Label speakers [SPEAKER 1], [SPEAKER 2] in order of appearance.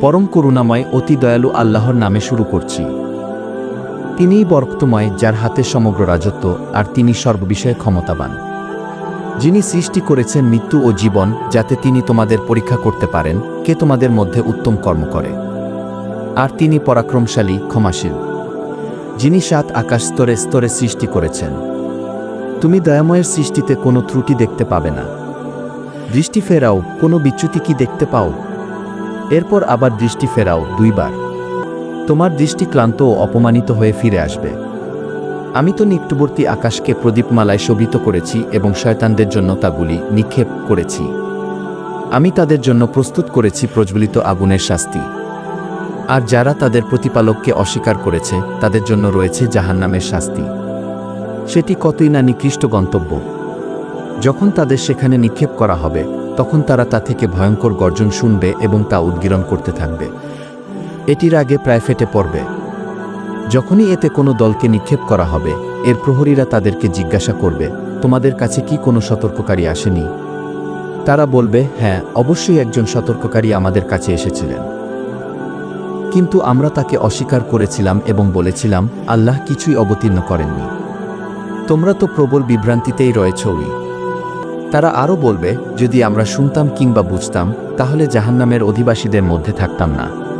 [SPEAKER 1] পরম করুণাময়, অতি দয়ালু আল্লাহর নামে শুরু করছি। তিনিই বরক্তময়, যার হাতে সমগ্র রাজত্ব, আর তিনি সর্ববিষয়ে ক্ষমতাবান। যিনি সৃষ্টি করেছেন মৃত্যু ও জীবন, যাতে তিনি তোমাদের পরীক্ষা করতে পারেন, কে তোমাদের মধ্যে উত্তম কর্ম করে। আর তিনি পরাক্রমশালী, ক্ষমাশীল। যিনি সাত আকাশ স্তরে স্তরে সৃষ্টি করেছেন। তুমি দয়াময়ের সৃষ্টিতে কোনো ত্রুটি দেখতে পাবে না। দৃষ্টি ফেরাও, কোনো বিচ্যুতি কি দেখতে পাও? এরপর আবার দৃষ্টি ফেরাও দুইবার। তোমার দৃষ্টি ক্লান্ত ও অপমানিত হয়ে ফিরে আসবে। আমি তো নিকটবর্তী আকাশকে প্রদীপমালায় শোভিত করেছি এবং শয়তানদের জন্য তাগুলি নিক্ষেপ করেছি। আমি তাদের জন্য প্রস্তুত করেছি প্রজ্বলিত আগুনের শাস্তি। আর যারা তাদের প্রতিপালককে অস্বীকার করেছে, তাদের জন্য রয়েছে জাহান্নামের শাস্তি। সেটি কতই না নিকৃষ্ট গন্তব্য। যখন তাদের সেখানে নিক্ষেপ করা হবে তখন তারা তা থেকে ভয়ঙ্কর গর্জন শুনবে এবং তা উদ্গীরণ করতে থাকবে। এটির আগে প্রায় ফেটে পড়বে। যখনই এতে কোনো দলকে নিক্ষেপ করা হবে, এর প্রহরীরা তাদেরকে জিজ্ঞাসা করবে, তোমাদের কাছে কি কোনো সতর্ককারী আসেনি? তারা বলবে হ্যাঁ অবশ্যই একজন সতর্ককারী আমাদের কাছে এসেছিলেন। কিন্তু আমরা তাকে অস্বীকার করেছিলাম এবং বলেছিলাম, আল্লাহ কিছুই অবতীর্ণ করেননি। তোমরা তো প্রবল বিভ্রান্তিতেই রয়েছই তারা আরও বলবে যদি আমরা শুনতাম কিংবা বুঝতাম তাহলে জাহান্নামের অধিবাসীদের মধ্যে থাকতাম না।